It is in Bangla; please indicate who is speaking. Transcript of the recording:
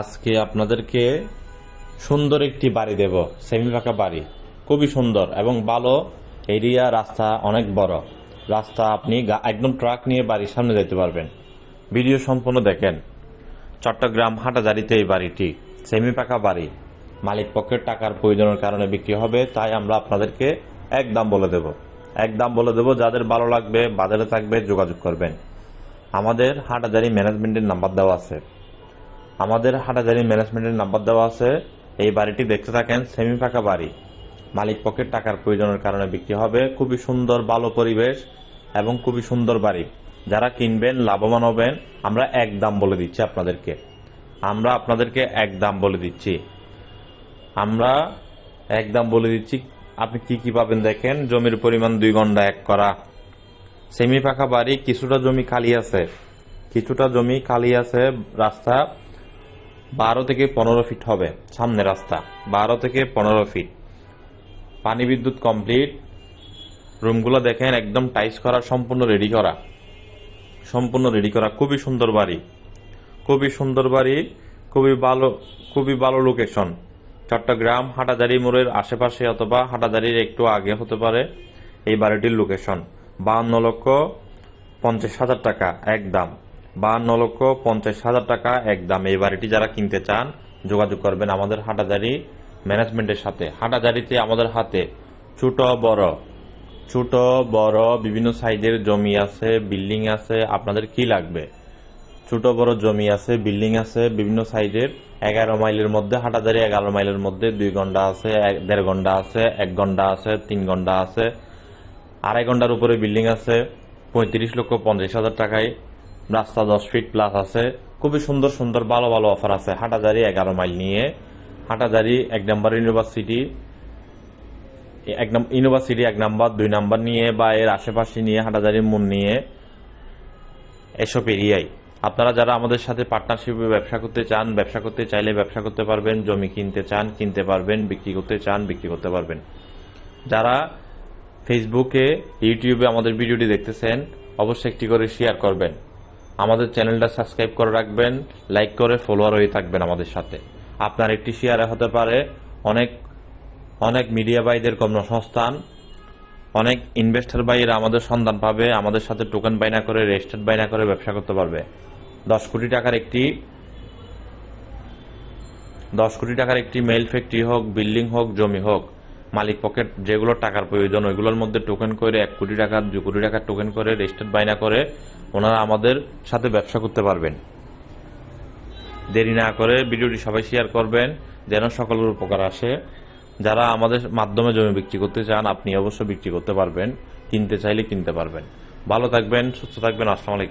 Speaker 1: আজকে আপনাদেরকে সুন্দর একটি বাড়ি দেব সেমি ফাঁকা বাড়ি। খুবই সুন্দর এবং ভালো এরিয়া, রাস্তা অনেক বড়। রাস্তা আপনি একদম ট্রাক নিয়ে বাড়ির সামনে যেতে পারবেন। ভিডিও সম্পূর্ণ দেখেন। চট্টগ্রাম হাটাজারিতে এই বাড়িটি সেমি পাকা বাড়ি। মালিক পক্ষের টাকার প্রয়োজনের কারণে বিক্রি হবে, তাই আমরা আপনাদেরকে এক দাম বলে দেব। এক দাম বলে দেব, যাদের ভালো লাগবে, বাজারে থাকবে, যোগাযোগ করবেন। আমাদের হাটাজারি ম্যানেজমেন্টের নাম্বার দেওয়া আছে। আমাদের হাটাজারি ম্যানেজমেন্টের নাম্বার দেওয়া আছে। এই বাড়িটি দেখতে থাকেন সেমি ফাঁকা বাড়ি। মালিক পক্ষের টাকার প্রয়োজনের কারণে বিক্রি হবে। খুবই সুন্দর, ভালো পরিবেশ এবং খুবই সুন্দর বাড়ি। যারা কিনবেন, লাভবান হবেন, আমরা এক দাম বলে দিচ্ছি আপনাদেরকে। আমরা আপনাদেরকে এক দাম বলে দিচ্ছি। আমরা এক দাম বলে দিচ্ছি, আপনি কি কি পাবেন দেখেন। জমির পরিমাণ দুই ঘণ্টা এক করা। সেমি পাকা বাড়ি, কিছুটা জমি খালি আছে। কিছুটা জমি খালি আছে, রাস্তা বারো থেকে পনেরো ফিট হবে, সামনে রাস্তা। বারো থেকে পনেরো ফিট। পানি বিদ্যুৎ কমপ্লিট রুমগুলো দেখেন একদম টাইস করা, সম্পূর্ণ রেডি করা। সম্পূর্ণ রেডি করা। খুবই সুন্দর বাড়ি। খুবই সুন্দর বাড়ি, খুবই ভালো খুবই ভালো লোকেশন চট্টগ্রাম হাটাজারি মোড়ের আশেপাশে অথবা হাটাজারির একটু আগে হতে পারে এই বাড়িটির লোকেশন বাহান্ন লক্ষ পঞ্চাশ হাজার টাকা এক দাম বাহান্ন লক্ষ পঞ্চাশ হাজার টাকা এক দাম এই বাড়িটি যারা কিনতে চান, যোগাযোগ করবেন আমাদের হাটাজারি ম্যানেজমেন্টের সাথে। হাটাজারিতে আমাদের হাতে ছোট, বড় ছোট, বড় বিভিন্ন সাইজের জমি আছে, বিল্ডিং আছে, আপনাদের কি লাগবে? ছোট, বড় জমি আছে, বিল্ডিং আছে, বিভিন্ন সাইজের এগারো মাইলের মধ্যে, হাটাজারি এগারো মাইলের মধ্যে দুই ঘণ্টা আছে দেড় ঘণ্টা আছে, এক ঘণ্টা আছে, তিন ঘণ্টা আছে, আড়াই ঘণ্টার উপরে বিল্ডিং আছে, পঁয়ত্রিশ লক্ষ পঞ্চাশ হাজার টাকায় রাস্তা দশ ফিট প্লাস আছে। খুবই সুন্দর সুন্দর ভালো ভালো অফার আছে। হাটাজারি এগারো মাইল নিয়ে। হাটাজারি এক নম্বর ইউনিভার্সিটি এক ইউনিভার্সিটি এক নাম্বার দুই নাম্বার নিয়ে বা এর আশেপাশে নিয়ে হাটাজারি মোড় নিয়ে এসব এরিয়ায়। আপনারা যারা আমাদের সাথে পার্টনারশিপে ব্যবসা করতে চান, ব্যবসা করতে চাইলে ব্যবসা করতে পারবেন, জমি কিনতে চান, কিনতে পারবেন, বিক্রি করতে চান, বিক্রি করতে পারবেন। যারা ফেসবুকে ইউটিউবে আমাদের ভিডিওটি দেখতেছেন, অবশ্যই একটি করে শেয়ার করবেন। আমাদের চ্যানেলটা সাবস্ক্রাইব করে রাখবেন, লাইক করে ফলোয়ার হয়ে থাকবেন আমাদের সাথে। আপনার একটি শেয়ারে হতে পারে। অনেক অনেক মিডিয়া ভাইদের কর্মসংস্থান, অনেক ইনভেস্টর ভাইয়েরা আমাদের সন্ধান পাবে, আমাদের সাথে টোকেন বাইনা করে রেজিস্টার্ড বাইনা করে ব্যবসা করতে পারবে। দশ কোটি টাকার একটি, দশ কোটি টাকার একটি মেল ফ্যাক্টরি হোক বিল্ডিং হোক, জমি হোক মালিক পকেট যেগুলো টাকার প্রয়োজন, ওইগুলোর মধ্যে টোকেন করে এক কোটি টাকা, দু কোটি টাকা টোকেন করে রেজিস্টার্ড বাইনা করে ওনারা আমাদের সাথে ব্যবসা করতে পারবেন। দেরি না করে ভিডিওটি সবাই শেয়ার করবেন, যেন সকলের উপকার আসে। যারা আমাদের মাধ্যমে জমি বিক্রি করতে চান, আপনি অবশ্যই বিক্রি করতে পারবেন, কিনতে চাইলে কিনতে পারবেন। ভালো থাকবেন, সুস্থ থাকবেন, আসসালামু আলাইকুম।